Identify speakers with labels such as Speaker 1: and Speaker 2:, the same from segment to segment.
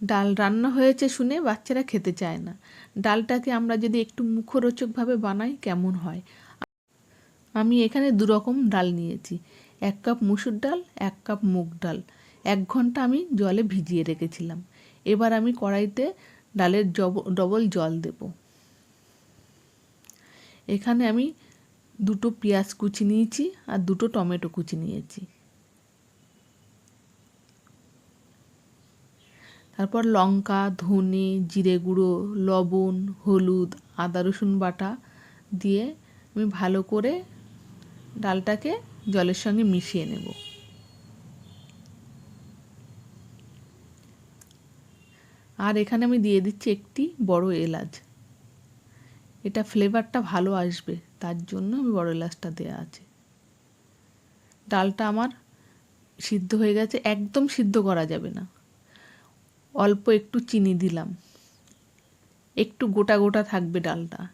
Speaker 1: ডাল রান্না হয়েছে শুনে বাচ্চারা খেতে চায় না। ডালটাকে আমরা যদি একটু মুখরোচকভাবে বানাই, কেমন হয়? আমি এখানে দু রকম ডাল নিয়েছি। এক কাপ মুসুর ডাল, এক কাপ মুগ ডাল। এক ঘণ্টা আমি জলে ভিজিয়ে রেখেছিলাম। এবার আমি কড়াইতে ডালের ডবল জল দেব। এখানে আমি দুটো পেঁয়াজ কুচি নিয়েছি আর দুটো টমেটো কুচি নিয়েছি। তারপর লঙ্কা, ধনে, জিরে গুঁড়ো, লবণ, হলুদ, আদা, রসুন বাটা দিয়ে আমি ভালো করে ডালটাকে জলের সঙ্গে মিশিয়ে নেব। আর এখানে আমি দিয়ে দিচ্ছি একটি বড় এলাচ। এটা ফ্লেভারটা ভালো আসবে, তার জন্য আমি বড় এলাচটা দেওয়া আছে। ডালটা আমার সিদ্ধ হয়ে গেছে, একদম সিদ্ধ করা যাবে না। অল্প একটু চিনি দিলাম। একটু গোটা গোটা থাকবে ডালটা।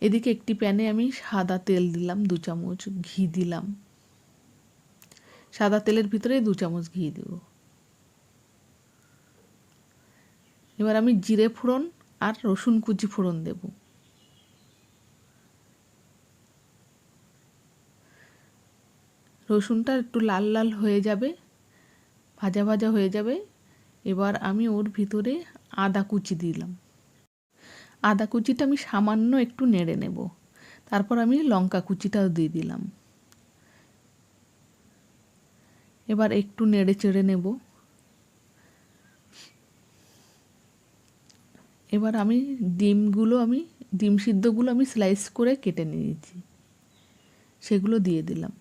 Speaker 1: এদিকে একটি প্যানে আমি সাদা তেল দিলাম, দু চামচ ঘি দিলাম। সাদা তেলের ভিতরে দু চামচ ঘি দেব। এবার আমি জিরে ফোড়ন আর রসুন কুচি ফোড়ন দেব। রসুনটা একটু লাল লাল হয়ে যাবে, ভাজা ভাজা হয়ে যাবে। এবার আমি ওর ভিতরে আদা কুচি দিলাম। আদা কুচিটা আমি সামান্য একটু নেড়ে নেব। তারপর আমি লঙ্কা কুচিটাও দিয়ে দিলাম। এবার একটু নেড়ে চেড়ে নেব। এবার আমি ডিমগুলো আমি, ডিম সিদ্ধগুলো আমি স্লাইস করে কেটে নিয়েছি। সেগুলো দিয়ে দিলাম।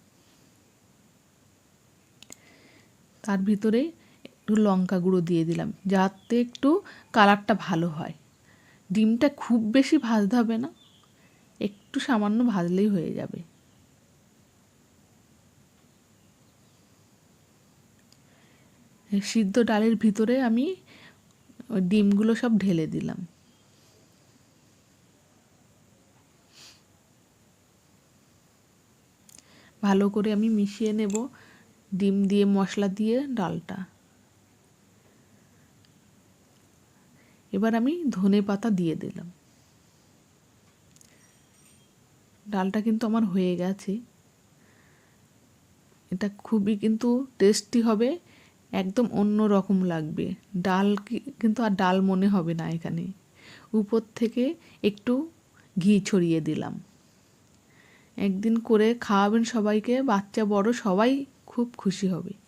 Speaker 1: তার ভিতরে একটু লঙ্কা গুঁড়ো দিয়ে দিলাম, যাতে একটু কালারটা ভালো হয়। ডিমটা খুব বেশি ভাজতে হবে না, একটু সামান্য ভাজলেই হয়ে যাবে। সিদ্ধ ডালের ভিতরে আমি ওই ডিমগুলো সব ঢেলে দিলাম। ভালো করে আমি মিশিয়ে নেব, ডিম দিয়ে মশলা দিয়ে ডালটা। এবার আমি ধনে পাতা দিয়ে দিলাম। ডালটা কিন্তু আমার হয়ে গেছে। এটা খুবই কিন্তু টেস্টি হবে, একদম অন্য রকম লাগবে। ডাল কিন্তু আর ডাল মনে হবে না এখানে। উপর থেকে একটু ঘি ছড়িয়ে দিলাম। একদিন করে খাওয়াবেন সবাইকে, বাচ্চা বড় সবাই খুব খুশি হবে।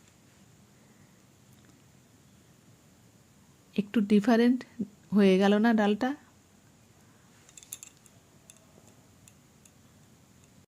Speaker 1: একটু ডিফারেন্ট হয়ে গেল না ডালটা?